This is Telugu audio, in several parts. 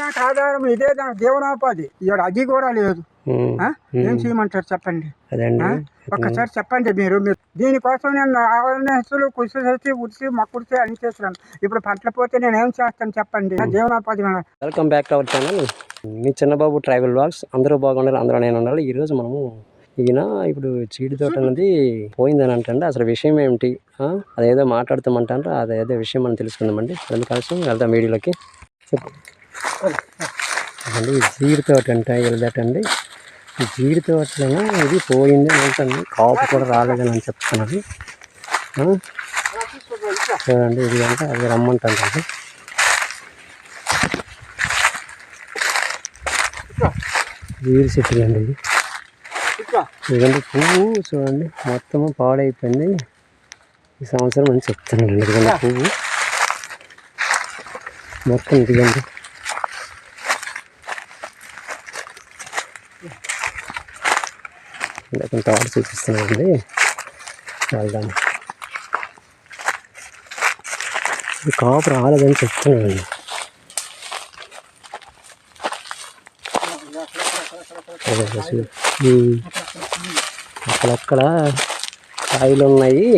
నాకు ఆధారం ఇదే నా జీవనోపాధి. ఇక్కడ అది కూడా లేదు? ఏం చేయమంటారు చెప్పండి? ఒక్కసారి చెప్పండి మీరు. మీరు దీనికోసం నేను అవేర్నెస్లు కృషి చేసి ఉడిసి మొక్కుడిసి అన్ని చేస్తున్నాను. ఇప్పుడు పంటలు పోతే నేను ఏం చేస్తాను చెప్పండి? జీవనోపాధి madam welcome back to our channel. Me Chinnababu tribal blogs అందరూ బాగుండాలి అందరూ నేను ఉండాలి. ఈరోజు మనము ఈయన ఇప్పుడు చీడి తోట అనేది పోయిందని అంటే అసలు విషయం ఏమిటి? అదేదో మాట్లాడుతామంటే అదేదో విషయం మనం తెలుసుకుందామండి. అందుకోసం వెళ్దాం వీడియోలోకి. చెప్పు. అదండి ఈ జీడి తోట అంటే వెళ్ళదటండి జీడి తోటలో ఇది పోయింది అని అంటుంది కాపు కూడా రాలేదని అని చెప్తున్నది చూడండి ఇది అంటే అది రమ్మంటుంది వీరి చెట్లు అండి ఇది. ఇదండి పువ్వు చూడండి మొత్తం పాడైపోయింది. ఈ సంవత్సరం అని చెప్తున్నాను ఇదిగండి పువ్వు. మొత్తం ఇదిగండి. ఇంకా కొంత ఆర్డర్ చూపిస్తున్నానండి వెళ్దాం కాపు రాలేదని చెప్తున్నానండి. అక్కడక్కడ కాయలు ఉన్నాయి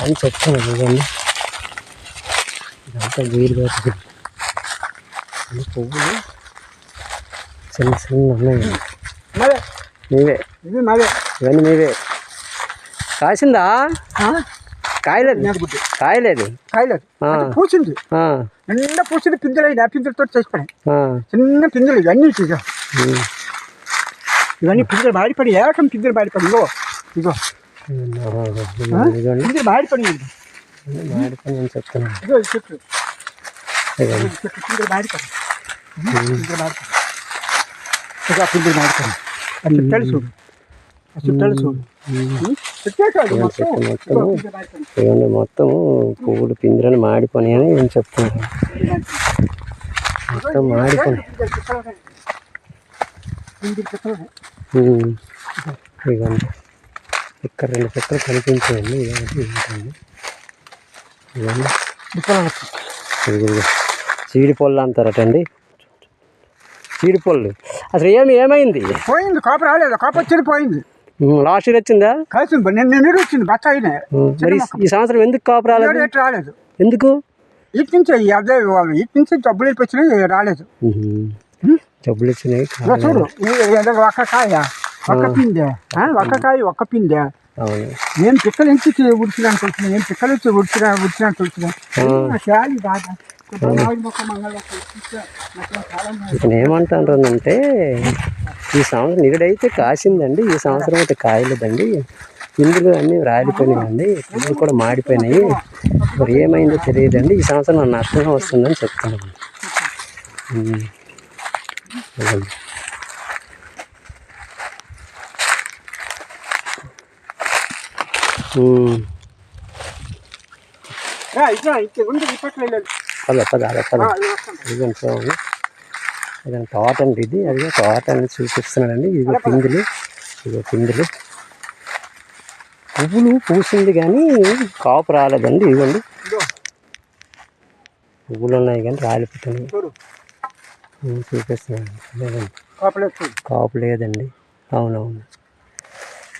అని చెప్తాను ఇదండి ఇదంతా దోట పువ్వులు చిన్న చిన్న ఉన్నాయి. మీవే ఇది మరే ఇవన్నీ మీవే. కాసిందా? కాయలేదు. కాయలేదు. కాయలేదు. అది పూసింది. నిండా పూసింది పిందెలు అయినా పిందెలతో ఆ, చిన్న పిందెలు ఇవన్నీ ఉమ్. ఇవన్నీ పిందెలు బాడిపడి ఏకం పిందెలు బాడిపడి ఇగో ఇగో పిందెలు బాడిపడి మాడిపోయి నేను చెప్తున్నాను ఇగో చెట్లు పిందెలు బాడిపడి. పిందెలు బాడిపడి. ఇక పిందెలు బాడిపడి. చూడు ఆ చుట్టాలు చూడు. మొత్తం. ఇవన్నీ పువ్వులు పిందిరని మాడిపోయి అని నేను చెప్తున్నాను మొత్తం మాడిపోయి ఇక్కడ రెండు చెట్లు కనిపించాయండి. ఇవన్నీ ఏంటండి ఇవన్నీ చీడి పొల్లు అంటారటండి చీడి పొల్లు. అసలు ఏమి ఏమైంది? పోయింది కాపు రాలేదు. కాపు వచ్చింది పోయింది. లాస్ట్ ఇయర్ వచ్చిందా? కలిసింది నేను నేను వచ్చింది బత్తాయినే ఉమ్, మరి ఈ- సంవత్సరం ఎందుకు కాపు రాలేదు? రాలేదు. ఎందుకు? ఇటు నుంచి అదే ఇటు నుంచి డబ్బులు వచ్చినాయి రాలేదు. వచ్చినాయి ఇగో చూడు ఒక్క కాయ ఒక్క పిందె. ఒక్క కాయ ఒక్క పిందె. నేను పిక్కలు ఎంచి ఉడిచినాను తెలిసిన నేను పిక్కలు వచ్చి ఉడిచిన బాగా కొబ్బరి మొక్క మంగళ ఇతను ఏమంటారంటే ఈ సంవత్సరం నిరుడైతే కాసిందండి. ఈ సంవత్సరం అయితే కాయలేదండి. ఇందులో అన్నీ రాలిపోయినాయండి. పువ్వులు కూడా మాడిపోయినాయి. మరి ఏమైందో తెలియదండి. ఈ సంవత్సరం నష్టమే వస్తుందని చెప్తున్నాను. పద పద అదే పద. ఆ, ఇది వస్తుంది. ఇదిగోండి చూడండి ఇదండి తోట అండి ఇది. అదిగో తోట అనేది చూపిస్తున్నాడండి ఇదిగో పిందులు. ఇదిగో పిందులు. పువ్వులు పూసింది కానీ కాపు రాలేదండి. ఇదిగో, పువ్వులు ఉన్నాయి కానీ రాలిపోతున్నాయి. చూపిస్తున్నాను. కాపు లేదండి. అవునవును.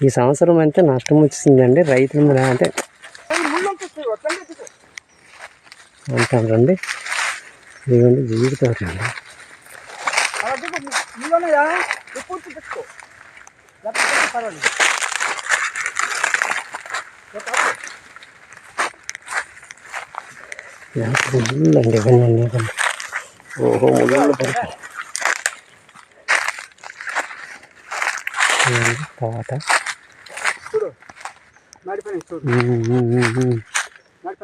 ఈ సంవత్సరం అయితే నష్టం వచ్చిందండి రైతుల మీద అంటే ముళ్ళు ఇది. అంటారండి ఇదిగోండి జీడి తోట అండి అలా దిగు, ముళ్ళు ఉన్నాయా? ఎక్కువ ఉంచి మొత్తం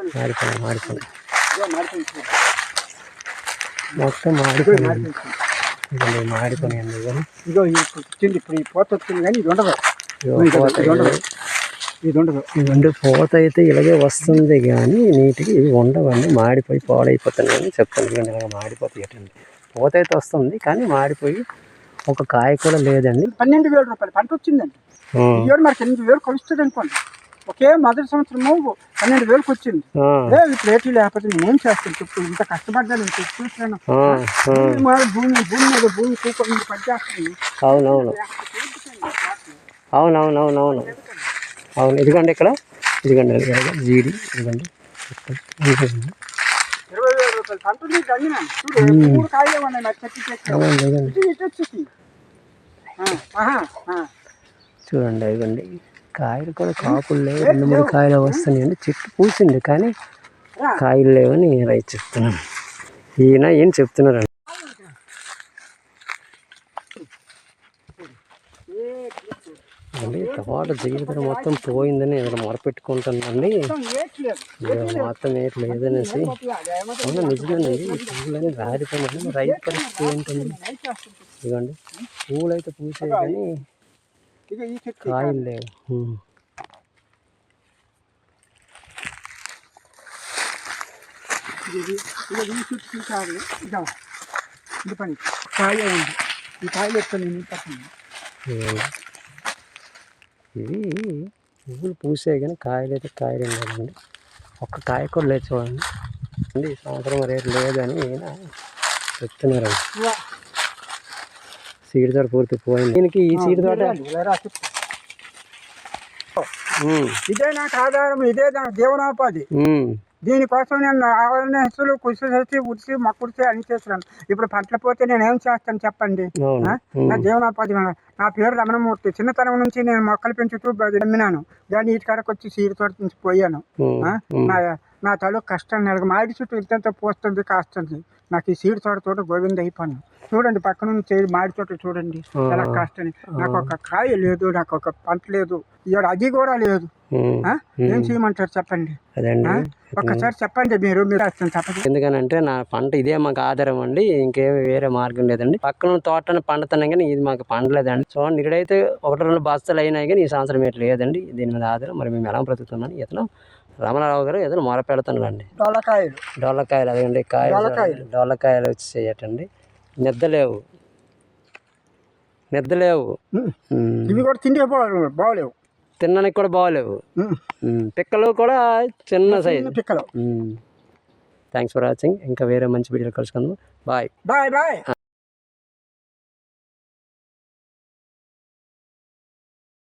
ఇదిగో మాడిపోయి మాడిపోయింది. చూడు. ఇదిగోండి మాడిపోయినాయండి ఇది వచ్చింది ఇప్పుడు ఈ పోత వచ్చింది కానీ ఇది ఉండదు. ఇది ఉండదు. ఇది ఉండదు. ఇవ్వండి పూత అయితే ఇలాగే వస్తుంది కానీ నీటికి ఇవి ఉండవండి మాడిపోయి పాడైపోతున్నాయి అని చెప్తాను. ఇవ్వండి ఇలాగ మాడిపోతాయి అటండి పూత అయితే వస్తుంది కానీ మాడిపోయి ఒక కాయ కూడా లేదండి. పన్నెండు వేల రూపాయలు పంట వచ్చిందండి. ఏడు మరి ఎనిమిది వేలు కలుస్తుంది అనుకోండి. ఒకే మొదటి సంవత్సరము పన్నెండు వేలకు వచ్చింది. ఇప్పుడు రేట్లు లేకపోతే నేను ఏం చేస్తాను చెప్పు? ఇంత కష్టపడ్డాను ఆ. భూమి భూమి మీద భూమి కూకొని పనిచేస్తుంది అవునవును. అవునవునవునవును. అవును. ఇదిగోండి ఇక్కడ. ఇదిగోండి జీడి ఇదిగోండి. ఇరవై వేల రూపాయలు. చూడు మూడు కాయలే ఉన్నాయి చెట్టు చెట్టు. చూడండి ఇదిగోండి. కాయలు కూడా కాపులు లేవు. రెండు మూడు కాయలు వస్తున్నాయండి చెట్టు పూసింది కానీ. కాయలు లేవని రైతు చెప్తున్నాను ఈయన ఏం చెప్తున్నారండి? అండి టమాటా జీవితం మొత్తం పోయిందని ఏదైనా మొరపెట్టుకుంటానండి మొత్తం ఏటి లేదనేసి. అవునా నిజమేనండి. ఈ పువ్వులని రాలిపోయినాయి రైతు పరిస్థితి ఏంటండి. ఇదిగోండి. పువ్వులు అయితే పూసాయి కానీ ఇక ఈ చెట్టు కాయలు లేవు. ఇది ఇక ఈ చెట్టు చూసారు ఇదా. ఇది పని. కాయ ఉంది. ఈ కాయలు ఎక్కడ నేను పక్కన. ఇదిగోండి. ఇవి పువ్వులు పూసాయి కానీ కాయలు అయితే కాయలు లేదండి ఒక్క కాయ కూడా లేదు చూడండి. అండి ఈ సంవత్సరం రేటు లేదని ఈయన చెప్తున్నారండి సీడ్ తోట పూర్తి పోయింది. దీనికి ఈ సీడ్ తోట ఇదే నాకు ఆధారం ఇదే నా జీవనోపాధి. దీనికోసం నేను అవేర్నెస్లు కృషి చేసి ఉడిసి మొక్కుడిసి అన్ని చేస్తున్నాను. ఇప్పుడు పంటలు పోతే నేను ఏం చేస్తాను చెప్పండి? నా జీవనోపాధి నా పేరు రమణమూర్తి. చిన్నతనం నుంచి నేను మొక్కలు పెంచుతూ నమ్మినాను. కానీ ఇటు కాడకు వచ్చి సీడ్ తోట నుంచి పోయాను. నా నా తల కష్టం నెలకు మామిడి చుట్టూ ఇంత పోస్తుంది కాస్తుంది. నాకు ఈ సీడ్ తోట తోట గోవింద అయిపోయాను చూడండి పక్కన మామిడి తోట చూడండి. ఎలా కష్టం నాకు ఒక కాయ లేదు నాకు ఒక పంట లేదు. ఇవాడు అది కూడా లేదు? ఏం చేయమంటారు చెప్పండి? ఒక్కసారి చెప్పండి మీరు మీరు ఎందుకనంటే నా పంట ఇదే మాకు ఆధారం అండి ఇంకేమి వేరే మార్గం లేదండి. పక్కన తోటని పండుతున్నాయి కానీ ఇది మాకు పండలేదండి చూడండి ఇక్కడైతే ఒకటి రెండు బస్తాలు అయినాయి కానీ ఈ సంవత్సరం ఎట్లా లేదండి. దీని మీద ఆధారం మరి మేము ఎలా బ్రతుకుతున్నాం? ఇతను రమణారావు గారు ఏదైనా మొరపెడుతున్నాడండి దొలకాయలు డోలకాయలు అదండి కాయలు డోలకాయలు వచ్చేయటండి ఉమ్. ఉమ్, ఇవి కూడా తిండి బాగలేవు. తినడానికి కూడా బాగలేవు. పిక్కలు కూడా చిన్న సైజు. పిక్కలు. Thanks for watching. ఇంకా వేరే మంచి వీడియోలు కలుసుకుందాం. బాయ్. Bye bye.